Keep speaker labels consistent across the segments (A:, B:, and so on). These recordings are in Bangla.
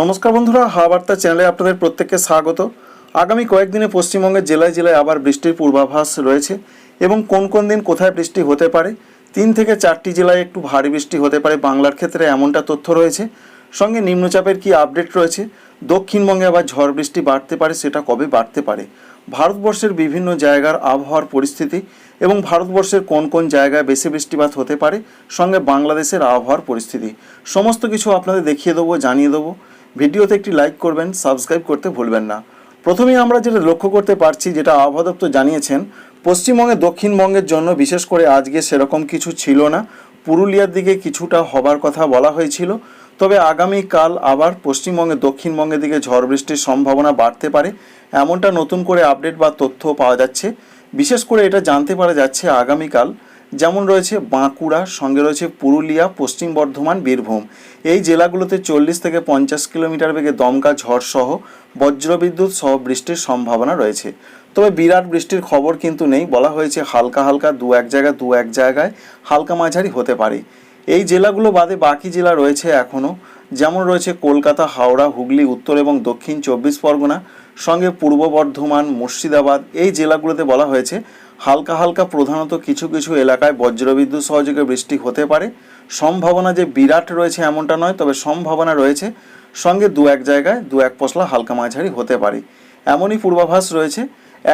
A: নমস্কার বন্ধুরা, হাওয়াবার্তা চ্যানেলে আপনাদের প্রত্যেককে স্বাগত। আগামী কয়েকদিনে পশ্চিমবঙ্গের জেলায় জেলায় আবার বৃষ্টির পূর্বাভাস রয়েছে এবং কোন কোন দিন কোথায় বৃষ্টি হতে পারে? তিন থেকে চারটি জেলায় একটু ভারী বৃষ্টি হতে পারে। বাংলার ক্ষেত্রে এমনটা তথ্য রয়েছে। সঙ্গে নিম্নচাপের কি আপডেট রয়েছে? দক্ষিণবঙ্গে আবার ঝড় বৃষ্টি বাড়তে পারে, সেটা কবে বাড়তে পারে? ভারতবর্ষের বিভিন্ন জায়গার আবহাওয়ার পরিস্থিতি এবং ভারতবর্ষের কোন কোন জায়গায় বেশি বৃষ্টিপাত হতে পারে? সঙ্গে বাংলাদেশের আবহাওয়ার পরিস্থিতি। সমস্ত কিছু আপনাদের দেখিয়ে দেবো, জানিয়ে দেবো। ভিডিওতে একটি লাইক করবেন, সাবস্ক্রাইব করতে ভুলবেন না। প্রথমেই আমরা যেটা লক্ষ্য করতে পারছি, যেটা আবহাওয়া দপ্তর জানিয়েছেন, পশ্চিমবঙ্গে, দক্ষিণবঙ্গের জন্য বিশেষ করে আজকে সেরকম কিছু ছিল না। পুরুলিয়ার দিকে কিছুটা হবার কথা বলা হয়েছিল, তবে আগামীকাল আবার পশ্চিমবঙ্গে, দক্ষিণবঙ্গের দিকে ঝড় বৃষ্টির সম্ভাবনা বাড়তে পারে। এমনটা নতুন করে আপডেট বা তথ্য পাওয়া যাচ্ছে। বিশেষ করে এটা জানতে পারা যাচ্ছে আগামীকাল যেমন রয়েছে বাঁকুড়া, সঙ্গে রয়েছে পুরুলিয়া, পশ্চিম বর্ধমান, বীরভূম। এই জেলাগুলোতে চল্লিশ থেকে পঞ্চাশ কিলোমিটার বেগে দমকা ঝড় সহ বজ্রবিদ্যুৎ সহ বৃষ্টির সম্ভাবনা রয়েছে। তবে বিরাট বৃষ্টির খবর কিন্তু নেই। বলা হয়েছে হালকা হালকা দু এক জায়গায়, দু এক জায়গায় হালকা মাঝারি হতে পারে। এই জেলাগুলো বাদে বাকি জেলা রয়েছে এখনও যেমন রয়েছে কলকাতা, হাওড়া, হুগলি, উত্তর এবং দক্ষিণ চব্বিশ পরগনা, সঙ্গে পূর্ব বর্ধমান, মুর্শিদাবাদ। এই জেলাগুলোতে বলা হয়েছে হালকা হালকা প্রধানত কিছু কিছু এলাকায় বজ্রবিদ্যুৎ সহযোগে বৃষ্টি হতে পারে। সম্ভাবনা যে বিরাট রয়েছে এমনটা নয়, তবে সম্ভাবনা রয়েছে। সঙ্গে দু এক জায়গায় দু এক পশলা হালকা মাঝারি হতে পারে। এমনই পূর্বাভাস রয়েছে।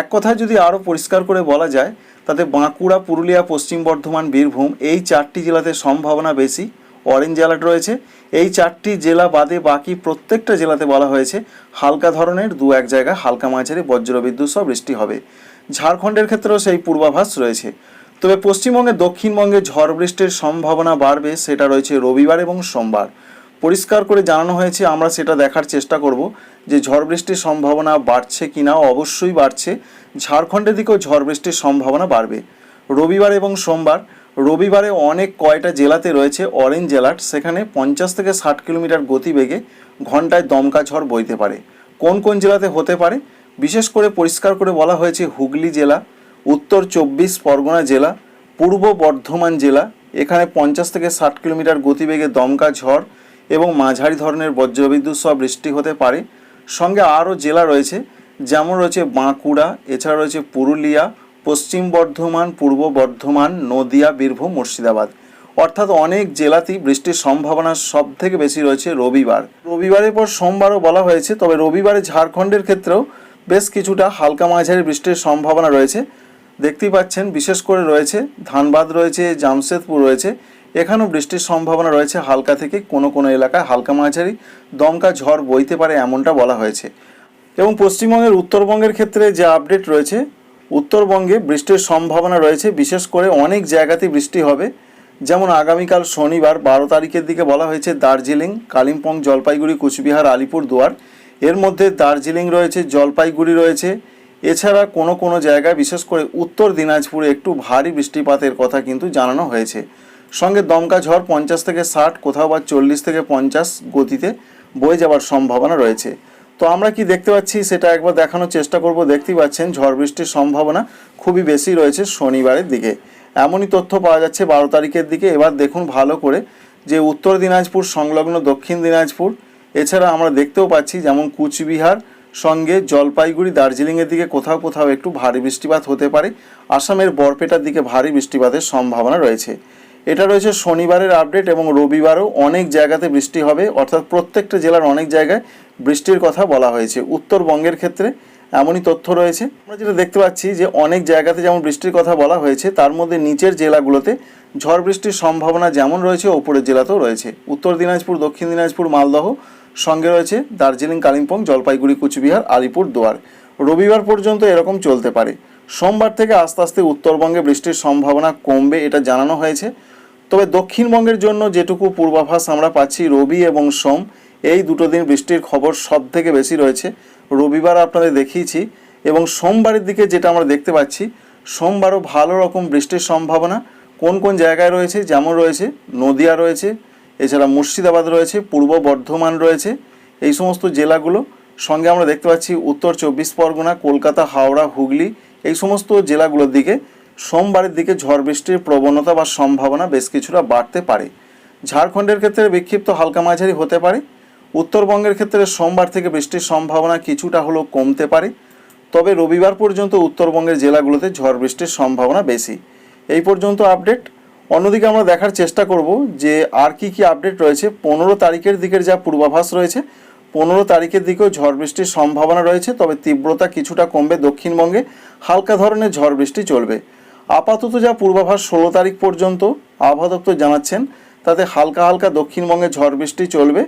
A: এক কথায় যদি আরও পরিষ্কার করে বলা যায়, তাতে বাঁকুড়া, পুরুলিয়া, পশ্চিম বর্ধমান, বীরভূম এই চারটি জেলাতে সম্ভাবনা বেশি। অরেঞ্জ অ্যালার্ট রয়েছে। এই চারটি জেলা বাদে বাকি প্রত্যেকটা জেলাতে বলা হয়েছে, হালকা ধরনের দু এক জায়গায় হালকা মাঝারি বজ্রবিদ্যুৎ সহ বৃষ্টি হবে। ঝাড়খণ্ডের ক্ষেত্রেও সেই পূর্বাভাস রয়েছে। তবে পশ্চিমবঙ্গে দক্ষিণবঙ্গে ঝড় বৃষ্টির সম্ভাবনা বাড়বে, সেটা রয়েছে রবিবার এবং সোমবার। পরিষ্কার করে জানানো হয়েছে, আমরা সেটা দেখার চেষ্টা করব যে ঝড় বৃষ্টির সম্ভাবনা বাড়ছে কি না অবশ্যই বাড়ছে। ঝাড়খণ্ডের দিকেও ঝড় বৃষ্টির সম্ভাবনা বাড়বে। রবিবার এবং সোমবার, রবিবারে অনেক কয়টা জেলাতে রয়েছে অরেঞ্জ অ্যালার্ট, সেখানে পঞ্চাশ থেকে ষাট কিলোমিটার গতিবেগে ঘন্টায় দমকা ঝড় বইতে পারে। কোন কোন জেলাতে হতে পারে? বিশেষ করে পরিষ্কার করে বলা হয়েছে হুগলি জেলা, উত্তর চব্বিশ পরগনা জেলা, পূর্ব বর্ধমান জেলা, এখানে পঞ্চাশ থেকে ষাট কিলোমিটার গতিবেগে দমকা ঝড় এবং মাঝারি ধরনের বজ্রবিদ্যুৎ সহ বৃষ্টি হতে পারে। সঙ্গে আরও জেলা রয়েছে, যেমন রয়েছে বাঁকুড়া, এছাড়া রয়েছে পুরুলিয়া, পশ্চিম বর্ধমান, পূর্ব বর্ধমান, নদিয়া, বীরভূম, মুর্শিদাবাদ। অর্থাৎ অনেক জেলাতেই বৃষ্টির সম্ভাবনা সব থেকে বেশি রয়েছে রবিবার। রবিবারের পর সোমবারও বলা হয়েছে, তবে রবিবারে ঝাড়খণ্ডের ক্ষেত্রেও বেশ কিছুটা হালকা মাঝারি বৃষ্টির সম্ভাবনা রয়েছে। দেখতেই পাচ্ছেন, বিশেষ করে রয়েছে ধানবাদ, রয়েছে জামশেদপুর, রয়েছে এখানেও বৃষ্টির সম্ভাবনা রয়েছে হালকা থেকে কোনো কোনো এলাকায় হালকা মাঝারি। দমকা ঝড় বইতে পারে এমনটা বলা হয়েছে। এবং পশ্চিমবঙ্গের উত্তরবঙ্গের ক্ষেত্রে যে আপডেট রয়েছে, উত্তরবঙ্গে বৃষ্টির সম্ভাবনা রয়েছে, বিশেষ করে অনেক জায়গাতেই বৃষ্টি হবে। যেমন আগামীকাল শনিবার বারো তারিখের দিকে বলা হয়েছে দার্জিলিং, কালিম্পং, জলপাইগুড়ি, কুচবিহার আলিপুর দুয়ার এর মধ্যে দার্জিলিং রয়েছে, জলপাইগুড়ি রয়েছে। এছাড়া কোনো কোনো জায়গায়, বিশেষ করে উত্তর দিনাজপুরে একটু ভারী বৃষ্টিপাতের কথা কিন্তু জানানো হয়েছে। সঙ্গে দমকা ঝড় পঞ্চাশ থেকে ষাট, কোথাও বা চল্লিশ থেকে পঞ্চাশ গতিতে বয়ে যাওয়ার সম্ভাবনা রয়েছে। তো আমরা কি দেখতে পাচ্ছি, সেটা একবার দেখানোর চেষ্টা করব। দেখতেই পাচ্ছেন, ঝড় বৃষ্টির সম্ভাবনা খুবই বেশি রয়েছে শনিবারের দিকে। এমনই তথ্য পাওয়া যাচ্ছে বারো তারিখের দিকে। এবার দেখুন ভালো করে যে উত্তর দিনাজপুর, সংলগ্ন দক্ষিণ দিনাজপুর এছাড়া আমরা দেখতেও পাচ্ছি যেমন কুচবিহার, সঙ্গে জলপাইগুড়ি, দার্জিলিংয়ের দিকে কোথাও কোথাও একটু ভারী বৃষ্টিপাত হতে পারে। আসামের বরপেটার দিকে ভারী বৃষ্টিপাতের সম্ভাবনা রয়েছে। এটা রয়েছে শনিবারের আপডেট এবং রবিবারও অনেক জায়গাতে বৃষ্টি হবে, অর্থাৎ প্রত্যেকটা জেলার অনেক জায়গায় বৃষ্টির কথা বলা হয়েছে। উত্তরবঙ্গের ক্ষেত্রে এমনই তথ্য রয়েছে। আমরা যেটা দেখতে পাচ্ছি যে অনেক জায়গাতে যেমন বৃষ্টির কথা বলা হয়েছে, তার মধ্যে নিচের জেলাগুলোতে ঝড় বৃষ্টির সম্ভাবনা যেমন রয়েছে, ওপরের জেলাতেও রয়েছে। উত্তর দিনাজপুর, দক্ষিণ দিনাজপুর, মালদহ সঙ্গে রয়েছে দার্জিলিং, কালিম্পং, জলপাইগুড়ি, কুচবিহার, আলিপুর, দুয়ার। রবিবার পর্যন্ত এরকম চলতে পারে। সোমবার থেকে আস্তে আস্তে উত্তরবঙ্গে বৃষ্টির সম্ভাবনা কমবে, এটা জানানো হয়েছে। তবে দক্ষিণবঙ্গের জন্য যেটুকু পূর্বাভাস আমরা পাচ্ছি, রবি এবং সোম, এই দুটো দিন বৃষ্টির খবর সব থেকে বেশি রয়েছে। রবিবার আপনাদের দেখিয়েছি এবং সোমবারের দিকে যেটা আমরা দেখতে পাচ্ছি, সোমবারও ভালো রকম বৃষ্টির সম্ভাবনা। কোন কোন জায়গায় রয়েছে? যেমন রয়েছে নদিয়া রয়েছে এছাড়া মুর্শিদাবাদ রয়েছে, পূর্ব বর্ধমান রয়েছে। এই সমস্ত জেলাগুলো সঙ্গে আমরা দেখতে পাচ্ছি উত্তর চব্বিশ পরগনা, কলকাতা, হাওড়া, হুগলি, এই সমস্ত জেলাগুলোর দিকে সোমবারের দিকে ঝড় বৃষ্টির প্রবণতা বা সম্ভাবনা বেশ কিছুটা বাড়তে পারে। ঝাড়খণ্ডের ক্ষেত্রে বিক্ষিপ্ত হালকা মাঝারি হতে পারে। উত্তরবঙ্গের ক্ষেত্রে সোমবার থেকে বৃষ্টির সম্ভাবনা কিছুটা হলেও কমতে পারে। তবে রবিবার পর্যন্ত উত্তরবঙ্গের জেলাগুলোতে ঝড় বৃষ্টির সম্ভাবনা বেশি। এই পর্যন্ত আপডেট। অন্যদিকে আমরা দেখার চেষ্টা করব যে আর কি কি আপডেট রয়েছে। পনেরো তারিখের দিকের যা পূর্বাভাস রয়েছে, পনেরো তারিখের দিকেও ঝড় বৃষ্টির সম্ভাবনা রয়েছে, তবে তীব্রতা কিছুটা কমবে দক্ষিণবঙ্গে, হালকা ধরনের ঝড় বৃষ্টি চলবে। আপাতত যা পূর্বাভাস ষোলো তারিখ পর্যন্ত, আবহাওয়া দপ্তর জানাচ্ছেন, তাতে হালকা হালকা দক্ষিণবঙ্গে ঝড় বৃষ্টি চলবে।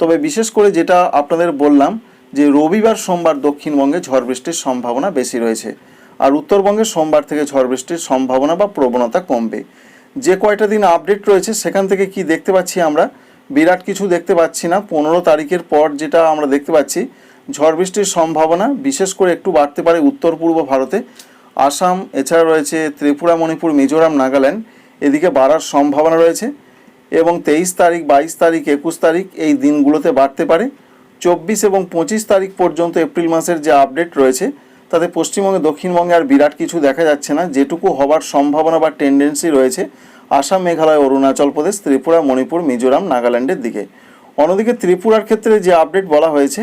A: তবে বিশেষ করে যেটা আপনাদের বললাম, যে রবিবার সোমবার দক্ষিণবঙ্গে ঝড় বৃষ্টির সম্ভাবনা বেশি রয়েছে, আর উত্তরবঙ্গে সোমবার থেকে ঝড় বৃষ্টির সম্ভাবনা বা প্রবণতা কমবে। যে কয়টা দিন আপডেট রয়েছে সেখান থেকে কি দেখতে পাচ্ছি আমরা? বিরাট কিছু দেখতে পাচ্ছি না। পনেরো তারিখের পর যেটা আমরা দেখতে পাচ্ছি, ঝড় বৃষ্টির সম্ভাবনা, বিশেষ করে একটু বাড়তে পারে উত্তর পূর্ব ভারতে। আসাম, এছাড়া রয়েছে ত্রিপুরা, মণিপুর, মিজোরাম, নাগাল্যান্ড। এদিকে বাড়ার সম্ভাবনা রয়েছে এবং তেইশ তারিখ, বাইশ তারিখ, একুশ তারিখ এই দিনগুলোতে বাড়তে পারে। চব্বিশ এবং পঁচিশ তারিখ পর্যন্ত এপ্রিল মাসের যে আপডেট রয়েছে তাতে পশ্চিমবঙ্গে দক্ষিণবঙ্গে আর বিরাট কিছু দেখা যাচ্ছে না। যেটুকু হবার সম্ভাবনা বা টেন্ডেন্সি রয়েছে, আসাম, মেঘালয়, অরুণাচল প্রদেশ, ত্রিপুরা, মণিপুর, মিজোরাম, নাগাল্যান্ডের দিকে। অন্যদিকে ত্রিপুরার ক্ষেত্রে যে আপডেট বলা হয়েছে,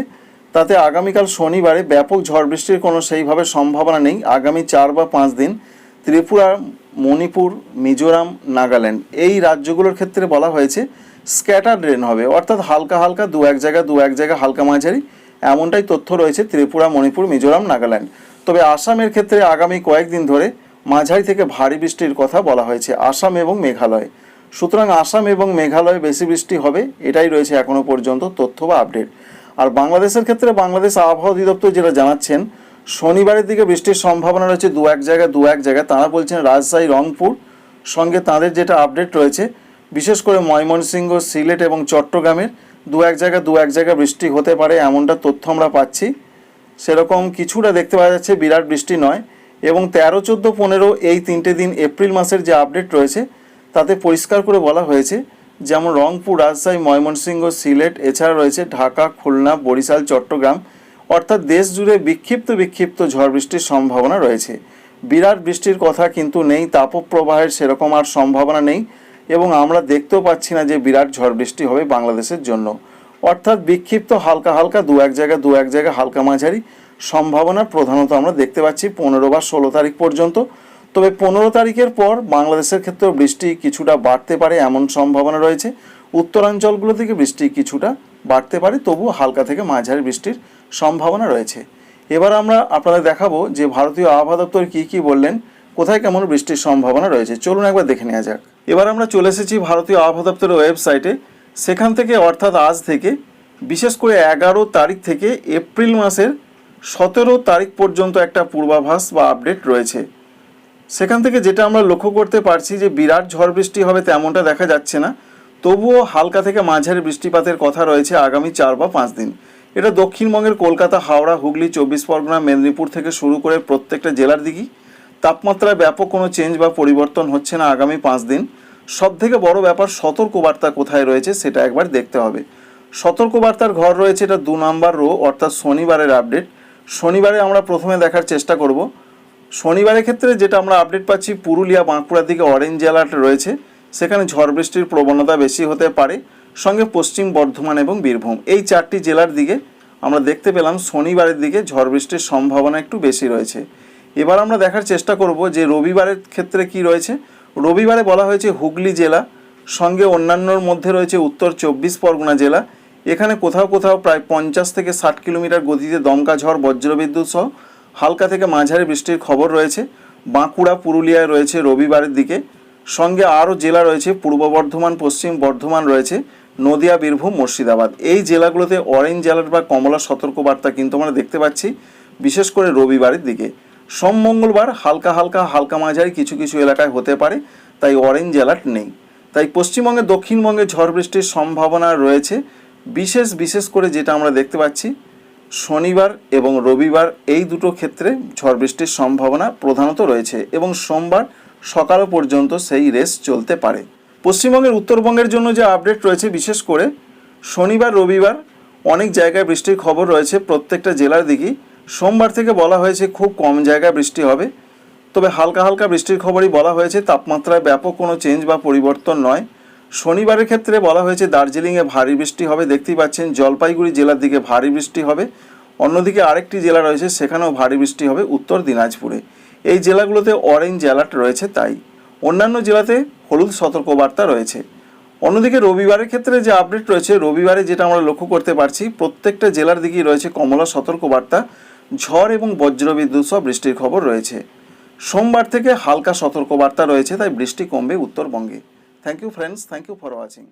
A: তাতে আগামীকাল শনিবারে ব্যাপক ঝড় বৃষ্টির কোনো সেইভাবে সম্ভাবনা নেই। আগামী চার বা পাঁচ দিন ত্রিপুরা, মণিপুর, মিজোরাম, নাগাল্যান্ড এই রাজ্যগুলোর ক্ষেত্রে বলা হয়েছে স্ক্যাটার ড্রেন হবে। অর্থাৎ হালকা হালকা দু এক জায়গা, দু এক জায়গা হালকা মাঝারি। এমনটাই তথ্য রয়েছে ত্রিপুরা, মণিপুর, মিজোরাম, নাগাল্যান্ড। তবে আসামের ক্ষেত্রে আগামী কয়েকদিন ধরে মাঝারি থেকে ভারী বৃষ্টির কথা বলা হয়েছে আসাম এবং মেঘালয়। সুতরাং আসাম এবং মেঘালয়ে বেশি বৃষ্টি হবে, এটাই রয়েছে এখনও পর্যন্ত তথ্য বা আপডেট। আর বাংলাদেশের ক্ষেত্রে বাংলাদেশ আবহাওয়া অধিদপ্তর যেটা জানাচ্ছেন, শনিবারের দিকে বৃষ্টির সম্ভাবনা রয়েছে দু এক জায়গায়, দু এক জায়গায়। তারা বলছেন রাজশাহী, রংপুর সঙ্গে তাদের যেটা আপডেট রয়েছে, বিশেষ করে ময়মনসিংহ, সিলেট এবং চট্টগ্রামের দু এক জায়গায় দু এক জায়গায় বৃষ্টি হতে পারে, এমনটা তথ্য আমরা পাচ্ছি। সেরকম কিছুটা দেখতে পাওয়া যাচ্ছে, বিরাট বৃষ্টি নয়। এবং তেরো, চোদ্দ, পনেরো এই তিনটে দিন এপ্রিল মাসের যে আপডেট রয়েছে, তাতে পরিষ্কার করে বলা হয়েছে, যেমন রংপুর, রাজশাহী, ময়মনসিংহ, সিলেট, এছাড়া রয়েছে ঢাকা, খুলনা, বরিশাল, চট্টগ্রাম। অর্থাৎ দেশ জুড়ে বিক্ষিপ্ত বিক্ষিপ্ত ঝড় বৃষ্টির সম্ভাবনা রয়েছে। বিরাট বৃষ্টির কথা কিন্তু নেই, তাপপ্রবাহের সেরকম আর সম্ভাবনা নেই। এবং আমরা দেখতেও পাচ্ছি না যে বিরাট ঝড় বৃষ্টি হবে বাংলাদেশের জন্য। অর্থাৎ বিক্ষিপ্ত হালকা হালকা দু এক জায়গা দু এক জায়গা হালকা মাঝারি সম্ভাবনা প্রধানত আমরা দেখতে পাচ্ছি পনেরো বা ষোলো তারিখ পর্যন্ত। তবে পনেরো তারিখের পর বাংলাদেশের ক্ষেত্রেও বৃষ্টি কিছুটা বাড়তে পারে এমন সম্ভাবনা রয়েছে। উত্তরাঞ্চলগুলো থেকে বৃষ্টি কিছুটা বাড়তে পারে, তবুও হালকা থেকে মাঝারি বৃষ্টির সম্ভাবনা রয়েছে। এবার আমরা আপনাদের দেখাবো যে ভারতীয় আবহাওয়া দপ্তর কী কী বললেন, কোথায় কেমন বৃষ্টির সম্ভাবনা রয়েছে। চলুন একবার দেখে নেওয়া যাক। এবার আমরা চলে এসেছি ভারতীয় আবহাওয়া দপ্তরের ওয়েবসাইটে। সেখান থেকে অর্থাৎ আজ থেকে, বিশেষ করে এগারো তারিখ থেকে এপ্রিল মাসের সতেরো তারিখ পর্যন্ত একটা পূর্বাভাস বা আপডেট রয়েছে। সেখান থেকে যেটা আমরা লক্ষ্য করতে পারছি যে বিরাট ঝড় বৃষ্টি হবে তেমনটা দেখা যাচ্ছে না, তবুও হালকা থেকে মাঝারি বৃষ্টিপাতের কথা রয়েছে আগামী চার বা পাঁচ দিন। এটা দক্ষিণবঙ্গের কলকাতা, হাওড়া, হুগলি, চব্বিশ পরগনা, মেদিনীপুর থেকে শুরু করে প্রত্যেকটা জেলার দিকেই। তাপমাত্রায় ব্যাপক কোনো চেঞ্জ বা পরিবর্তন হচ্ছে না আগামী পাঁচ দিন। সব থেকে বড় ব্যাপার সতর্কবার্তা কোথায় রয়েছে সেটা একবার দেখতে হবে। সতর্কবার্তার ঘর রয়েছে এটা দু নম্বর রো অর্থাৎ শনিবারের আপডেট শনিবারে আমরা প্রথমে দেখার চেষ্টা করব। শনিবারের ক্ষেত্রে যেটা আমরা আপডেট পাচ্ছি, পুরুলিয়া, বাঁকুড়ার দিকে অরেঞ্জ অ্যালার্ট রয়েছে। সেখানে ঝড় বৃষ্টির প্রবণতা বেশি হতে পারে। সঙ্গে পশ্চিম বর্ধমান এবং বীরভূম। এই চারটি জেলার দিকে আমরা দেখতে পেলাম শনিবারের দিকে ঝড় বৃষ্টির সম্ভাবনা একটু বেশি রয়েছে। এবার আমরা দেখার চেষ্টা করব যে রবিবারের ক্ষেত্রে কি রয়েছে। রবিবারে বলা হয়েছে হুগলি জেলা, সঙ্গে অন্যান্যর মধ্যে রয়েছে উত্তর চব্বিশ পরগনা জেলা। এখানে কোথাও কোথাও প্রায় পঞ্চাশ থেকে ষাট কিলোমিটার গতিতে দমকা ঝড়, বজ্রবিদ্যুৎ সহ হালকা থেকে মাঝারি বৃষ্টির খবর রয়েছে। বাঁকুড়া, পুরুলিয়ায় রয়েছে রবিবারের দিকে। সঙ্গে আরও জেলা রয়েছে, পূর্ব বর্ধমান, পশ্চিম বর্ধমান রয়েছে, নদিয়া, বীরভূম, মুর্শিদাবাদ। এই জেলাগুলোতে অরেঞ্জ অ্যালার্ট বা কমলা সতর্কবার্তা কিন্তু আমরা দেখতে পাচ্ছি, বিশেষ করে রবিবারের দিকে। সোম মঙ্গলবার হালকা হালকা হালকা মাঝারি কিছু কিছু এলাকায় হতে পারে, তাই অরেঞ্জ অ্যালার্ট নেই। তাই পশ্চিমবঙ্গে, দক্ষিণবঙ্গে ঝড় বৃষ্টির সম্ভাবনা রয়েছে। বিশেষ বিশেষ করে যেটা আমরা দেখতে পাচ্ছি, শনিবার এবং রবিবার এই দুটো ক্ষেত্রে ঝড় বৃষ্টির সম্ভাবনা প্রধানত রয়েছে এবং সোমবার সকাল পর্যন্ত সেই রেস চলতে পারে। পশ্চিমবঙ্গের উত্তরবঙ্গের জন্য যে আপডেট রয়েছে, বিশেষ করে শনিবার, রবিবার অনেক জায়গায় বৃষ্টির খবর রয়েছে প্রত্যেকটা জেলার দিকেই। সোমবার থেকে বলা হয়েছে খুব কম জায়গায় বৃষ্টি হবে। তবে হালকা হালকা বৃষ্টির খবরই বলা হয়েছে, তাপমাত্রায় ব্যাপক কোনো চেঞ্জ বা পরিবর্তন নয়। শনিবারের ক্ষেত্রে বলা হয়েছে দার্জিলিংয়ে ভারী বৃষ্টি হবে, দেখতেই পাচ্ছেন জলপাইগুড়ি জেলার দিকে ভারী বৃষ্টি হবে। অন্যদিকে আরেকটি জেলা রয়েছে, সেখানেও ভারী বৃষ্টি হবে, উত্তর দিনাজপুরে। এই জেলাগুলোতে অরেঞ্জ অ্যালার্ট রয়েছে তাই। অন্যান্য জেলাতে হলুদ সতর্কবার্তা রয়েছে। অন্যদিকে রবিবারের ক্ষেত্রে যে আপডেট রয়েছে, রবিবারে যেটা আমরা লক্ষ্য করতে পারছি, প্রত্যেকটা জেলার দিকেই রয়েছে কমলা সতর্কবার্তা। ঝড় এবং বজ্রবিদ্যুৎ সহ বৃষ্টির খবর রয়েছে। সোমবার থেকে হালকা সতর্কবার্তা রয়েছে, তাই বৃষ্টি কমবে উত্তরবঙ্গে। Thank you friends thank you for watching